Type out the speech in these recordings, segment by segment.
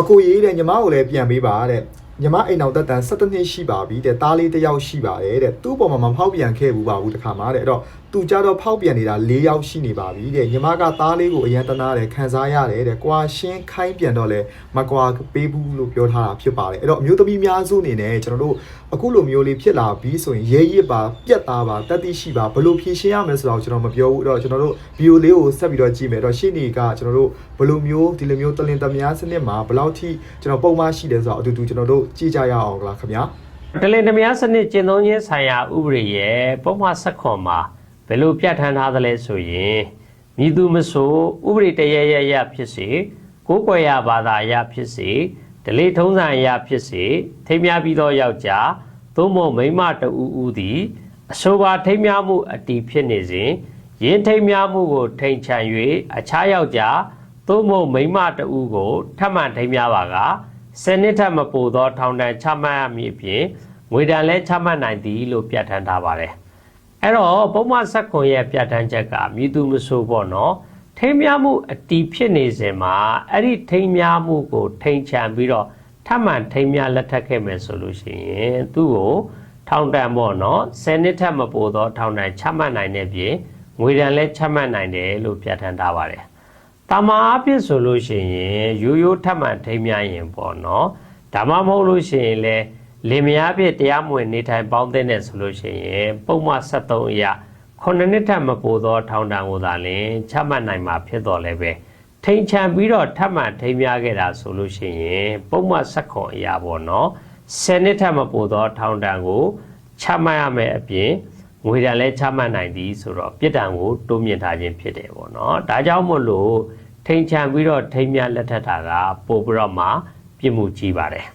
အကိုရေးတဲ့ညီမကိုလည်းပြန်ပေးပါတဲ့ညီမအိမ်အောင်တက်တန်17နှစ်ရှိပါပြီတဲ့တားလေးတစ်ယောက်ရှိပါတယ်တဲ့သူ့ပေါ်မှာမဖောက်ပြန်ခဲ့ဘူးပါဘူးတခါမှတဲ့အဲ့တော့သူကြတော့ဖောက်ပြန်နေတာ၄ယောက်ရှိနေပါပြီတဲ့ညီမကတားလေးကိုအရန်တနာတယ်ခံစားရတယ်တဲ့ကွာရှင်းခိုင်းပြန်တော့လဲမကွာပေးဘူးလို့ပြောထားတာဖြစ်ပါတယ်အဲ့တော့အမျိုးသမီးများစုအနေနဲ့ကျွန်တော်တို့အခုလိုမျိုးလေးဖြစ်လာပြီးဆိုရင်ရဲရစ်ပါပြက်သားပါတက်တိရှိပါဘလို့ဖြည့်ရှင်းရမလဲဆိုတော့ကျွန်တော်မပြောဘူးအဲ့တော့ကျွန်တော်တို့ဗီဒီယိုလေးကိုဆက်ပြီးတော့ကြည့်မယ်အဲ့တော့ရှေ့နေကကျွန်တော်တို့ဘလို့မျိုးဒီလိုမျိုးတလင်တမယားစနစ်မှာဘယ်လောက်ထိကျွန်တော်ပုံမှန်ရှိတယ်ဆိုတော့အတူတူကျွန်တော်တို့ကြည့်ကြရအောင်လားခင်ဗျာတလင်တမယားစနစ်ကျင့်သုံးခြင်းဆိုင်ရာဥပဒေရဲ့ပုံမှန်ဆက်ခွန်မှာ ဘယ်လိုပြဋ္ဌာန်းထားသလဲဆိုရင်မြည်သူမဆိုဥပဒေတရရရဖြစ်စေကိုးကွယ်ရဘာသာအရဖြစ်စေဒလိထုံးစံအရဖြစ်စေထိမ်းများပြီးသောယောက်ျားသို့မဟုတ်မိန်းမတူဦးဦးသည်အဆိုပါထိမ်းများမှုအတီဖြစ်နေစဉ်ယင်းထိမ်းများမှုကို ထိန်ချန်၍အခြားယောက်ျားသို့မဟုတ်မိန်းမတူဦးကိုထပ်မံထိမ်းများပါကဆယ်နှစ်ထက်မပိုသောထောင်ဒဏ်ချမှတ်ရမည်အပြင်ငွေဒဏ်လည်းချမှတ်နိုင်သည်လို့ပြဋ္ဌာန်းထားပါတယ်။ အဲ့တော့ပုံမှန်ဆက်ခွန်ရဲ့ပြဋ္ဌာန်းချက်ကမြည်သူမဆိုပေါ့နော်။ထိမ်းများမှုအတီးဖြစ်နေစဉ်မှာအဲ့ဒီထိမ်းများမှုကို ထိန်ချန်ပြီးတော့ထပ်မံထိမ်းများလက်ထပ်ခဲ့မယ်ဆိုလို့ရှိရင်သူ့ကိုထောင်ဒဏ်ပေါ့နော်။ဆယ်နှစ်ထက်မပိုသောထောင်ဒဏ်ချမှတ်နိုင်တဲ့ပြင်ငွေဒဏ်လည်းချမှတ်နိုင်တယ်လို့ပြဋ္ဌာန်းထားပါတယ်။တမာအဖြစ်ဆိုလို့ရှိရင်ရိုးရိုးထပ်မှန်ထိမ်းမြရင်ပေါ့နော်ဒါမှမဟုတ်လို့ရှိရင်လေ လင်မယားဖြစ်တရားမဝင်နေထိုင်ပေါင်းတဲ့နဲ့ဆိုလို့ရှိရင်ပုံမှန်73အရာ9နှစ်ထပ်မပိုသော ထောင်ဒဏ်ကိုသာလင်ချမှတ်နိုင်မှာဖြစ်တော်လဲပဲထိန်ချန်ပြီးတော့ထပ်မှန်ထိမ်းမြခဲ့တာဆိုလို့ရှိရင်ပုံမှန်79အရာပေါ့နော်10နှစ်ထပ်မပိုသော ထောင်ဒဏ်ကိုချမှတ်ရမယ်အပြင်ငွေဒဏ်လည်းချမှတ်နိုင်သည်ဆိုတော့ပြစ်ဒဏ်ကိုတိုးမြင့်ထားခြင်းဖြစ်တယ်ပေါ့နော်ဒါကြောင့်မို့လို့ထိန်ချန်ပြီးတော့ထိန်မြလက်ထက်တာကပို့ပြီးတော့မှပြစ်မှုကြီးပါတယ်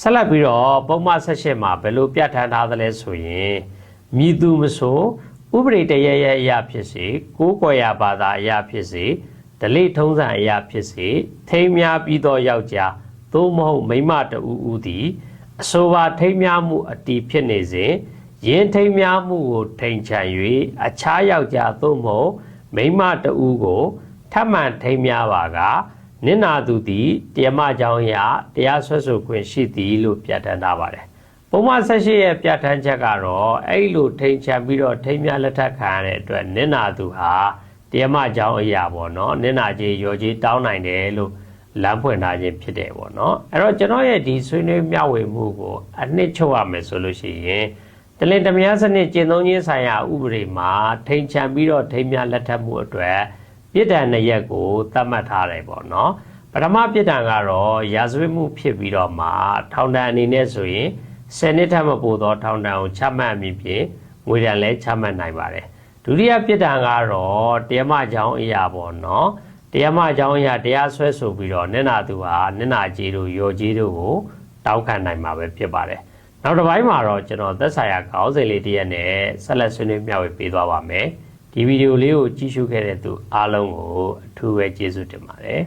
ဆက်လက်ပြီးတော့ပုံမှန်ဆက်ရှင်းမှာဘယ်လိုပြဋ္ဌာန်းထားသလဲဆိုရင်မြည်သူမဆိုဥပဒေတရရအရာဖြစ်စေကိုးကွယ်ရာဘာသာအရာဖြစ်စေဒလိထုံးစံအရာဖြစ်စေထိမ်းများပြီးသောယောက်ျားသို့မဟုတ်မိန်းမတူဦးဦးသည်အဆိုပါထိမ်းများမှုအတီးဖြစ်နေစဉ်ယင်းထိမ်းများမှုကိုထိန်ချန်၍အခြားယောက်ျားသို့မဟုတ်မိန်းမတဦးကိုထပ်မံထိမ်းများပါက နင့်နာသူသည်တရားမကြောင်းအရာတရားဆွဲဆိုခွင့်ရှိသည်လို့ပြဋ္ဌာန်းထားပါတယ်။ပုံမှန်ဆက်ရှိရဲ့ပြဋ္ဌာန်းချက်ကတော့အဲ့လိုထိန်ချန်ပြီးတော့ထိမ်းများလက်ထပ်ခံရတဲ့အတွက်နင့်နာသူဟာတရားမကြောင်းအရာပေါ့နော်နင့်နာကြီးရော်ကြီးတောင်းနိုင်တယ်လို့လမ်းဖွင့်ထားခြင်းဖြစ်တယ်ပေါ့နော်။အဲ့တော့ကျွန်တော်ရဲ့ဒီဆွေးနွေးမျှဝေမှုကိုအနှစ်ချုပ်ရမယ်ဆိုလို့ရှိရင်တလင်တမယားစနစ်ကျင့်သုံးခြင်းဆိုင်ရာဥပဒေမှာထိန်ချန်ပြီးတော့ထိမ်းမြလက်ထပ်မှုအတွက် ပြစ်ဒဏ်နှစ်ရက်ကိုသတ်မှတ်ထားတယ်ပေါ့နော်ပထမပြစ်ဒဏ်ကတော့ရာဇဝတ်မှုဖြစ်ပြီးတော့မှထောင်ဒဏ်အနေနဲ့ဆိုရင်10နှစ်ထက်မပိုသောထောင်ဒဏ်ကိုချမှတ်အမည်ဖြင့်ငွေဒဏ်လည်းချမှတ်နိုင်ပါတယ်ဒုတိယပြစ်ဒဏ်ကတော့တရားမကြောင်းအရာပေါ့နော်တရားမကြောင်းအရာတရားစွဲဆိုပြီးတော့နင့်နာသူဟာနင့်နာကြီးတို့ရော်ကြီးတို့ကိုတောက်ခံနိုင်မှာပဲဖြစ်ပါတယ်နောက်တစ်ပိုင်းမှာတော့ကျွန်တော်သက်ဆိုင်ရာခေါင်းစဉ်လေးတစ်ရက်နဲ့ဆက်လက်ဆွေးနွေးမျှဝေပေးသွားပါမယ် ဒီဗီဒီယိုလေးကိုကြည့်ရှုခဲ့တဲ့သူအားလုံးကိုအထူးပဲကျေးဇူးတင်ပါတယ်